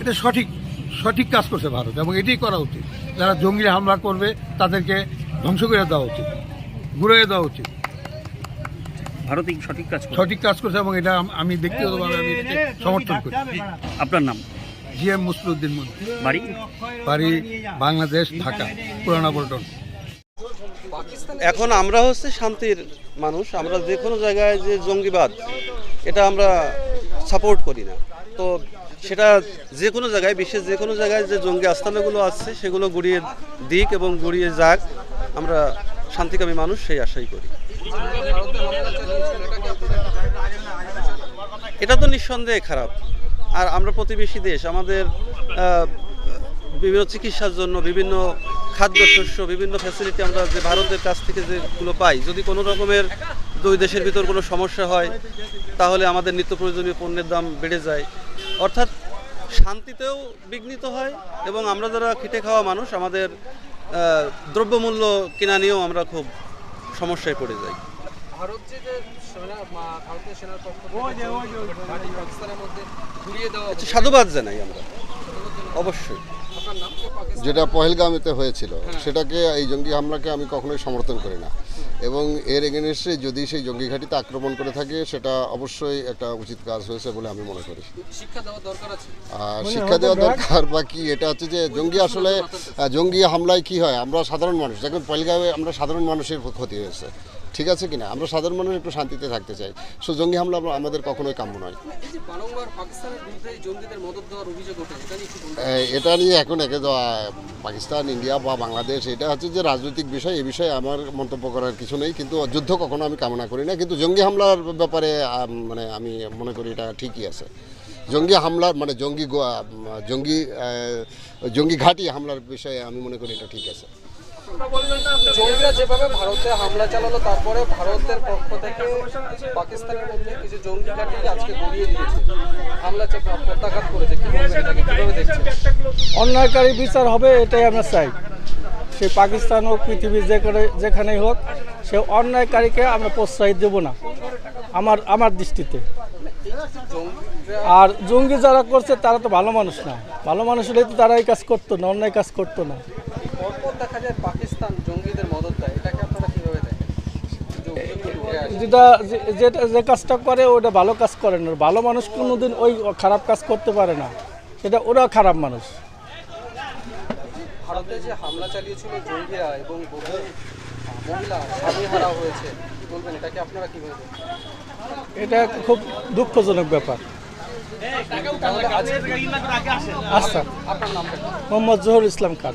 এটা সঠিক সঠিক কাজ করছে ভারত এবং এটাই করা উচিত। যারা জঙ্গি হামলা করবে তাদেরকে ধ্বংস করে দেওয়া উচিত ঘুরিয়ে দেওয়া উচিত। ভারত সঠিক কাজ সঠিক কাজ করছে এবং এটা আমি ব্যক্তিগতভাবে আমি এটাকে সমর্থন করি। আপনার নাম? জি এম মুসলিউদ্দিন মন্ত্রী বাড়ি? বাড়ি বাংলাদেশ ঢাকা পুরানা পল্টন। এখন আমরা হচ্ছে শান্তির মানুষ আমরা যে কোনো জায়গায় যে জঙ্গিবাদ এটা আমরা সাপোর্ট করি না। তো সেটা যে কোনো জায়গায়, বিশ্বের যে কোনো জায়গায় যে জঙ্গি আস্থানাগুলো আছে, সেগুলো গুড়িয়ে দিক এবং গুড়িয়ে যাক। আমরা শান্তিকামী মানুষ, সেই আশাই করি। এটা তো নিঃসন্দেহে খারাপ। আর আমরা প্রতিবেশী দেশ, আমাদের বিভিন্ন চিকিৎসার জন্য, বিভিন্ন খাদ্যশস্য, বিভিন্ন ফ্যাসিলিটি আমরা যে ভারতের কাছ থেকে যেগুলো পাই, যদি কোনো রকমের দুই দেশের ভিতর কোনো সমস্যা হয়, তাহলে আমাদের নিত্য প্রয়োজনীয় পণ্যের দাম বেড়ে যায়। অর্থাৎ শান্তিতেও বিঘ্নিত হয় এবং আমরা যারা খেটে খাওয়া মানুষ আমাদের দ্রব্যমূল্য কেনা নিয়েও আমরা খুব সমস্যায় পড়ে যাই। ভারত যে যে সেনা মা- ভারতীয় সেনার পক্ষ মধ্যে ঘুরিয়ে দেওয়া সাধুবাদ জানাই আমরা। অবশ্যই। যেটা পহেলগামেতে হয়েছিল সেটাকে এই জঙ্গি হামলাকে আমি কখনোই সমর্থন করি না। এবং এর এগেনস্টে যদি সেই জঙ্গি ঘাঁটিতে আক্রমণ করে থাকে সেটা অবশ্যই একটা উচিত কাজ হয়েছে বলে আমি মনে করি। শিক্ষা দেওয়া দরকার আছে? আর শিক্ষা দেওয়া দরকার বা কি এটা হচ্ছে যে জঙ্গি আসলে জঙ্গি হামলায় কি হয়? আমরা সাধারণ মানুষ দেখুন পহেলগামে আমরা সাধারণ মানুষের ক্ষতি হয়েছে। ঠিক আছে কিনা? আমরা সাধারণ মানুষ একটু শান্তিতে থাকতে চাই। সো জঙ্গি হামলা আমাদের কখনোই কাম্য নয়। এই যে বারংবার পাকিস্তানের বিরুদ্ধে এই জঙ্গিদের মদত দেওয়ার অভিযোগ ওঠে এটা নিয়ে কি বলবেন? এই, এটা নিয়ে এখন একে পাকিস্তান ইন্ডিয়া বা বাংলাদেশ এটা হচ্ছে যে রাজনৈতিক বিষয় এ বিষয়ে আমার মন্তব্য করার কিছু নেই কিন্তু যুদ্ধ কখনো আমি কামনা করি না। কিন্তু জঙ্গি হামলার ব্যাপারে মানে আমি মনে করি এটা ঠিকই আছে। জঙ্গি হামলার মানে জঙ্গি জঙ্গি জঙ্গি ঘাঁটি হামলার বিষয়ে আমি মনে করি এটা ঠিক আছে। জঙ্গিরা যেভাবে ভারতে হামলা চালালো তারপরে ভারতের পক্ষ থেকে পাকিস্তানের মধ্যে কিছু জঙ্গি ঘাঁটিকে আজকে গড়িয়ে দিয়েছে। হামলা প্রত্যাঘাত করেছে কি বলবেন এটাকে? কীভাবে দেখছেন? অন্যায়কারী বিচার হবে এটাই আমরা চাই। সে পাকিস্তান হোক পৃথিবীর যেখানে যেখানেই হোক সে অন্যায়কারীকে আমরা প্রশ্রয় দেব না আমার আমার দৃষ্টিতে। আর জঙ্গি যারা করছে তারা তো ভালো মানুষ না। ভালো মানুষ হলে তো তারা এই কাজ করতো না অন্যায় কাজ করতো না। দেখা যায় পাকিস্তান জঙ্গিদের মদত দেয়। এটাকে আপনারা কীভাবে দেখেন? যে অভিযোগগুলো উঠে আসে। যেটা যে- যেটা যে কাজটা করে ওটা ভালো কাজ করে না। ভালো মানুষ কোনোদিন ওই খারাপ কাজ করতে পারে না। সেটা ওরা খারাপ মানুষ। ভারতে যে হামলা চালিয়েছিল জঙ্গিরা এবং বহু মহিলা স্বামী হারা হয়েছে কি বলবেন? এটাকে আপনারা কীভাবে এটা খুব দুঃখজনক ব্যাপার। আজকে আচ্ছা। আপনার নামটা মোহাম্মদ জহুর ইসলাম খান।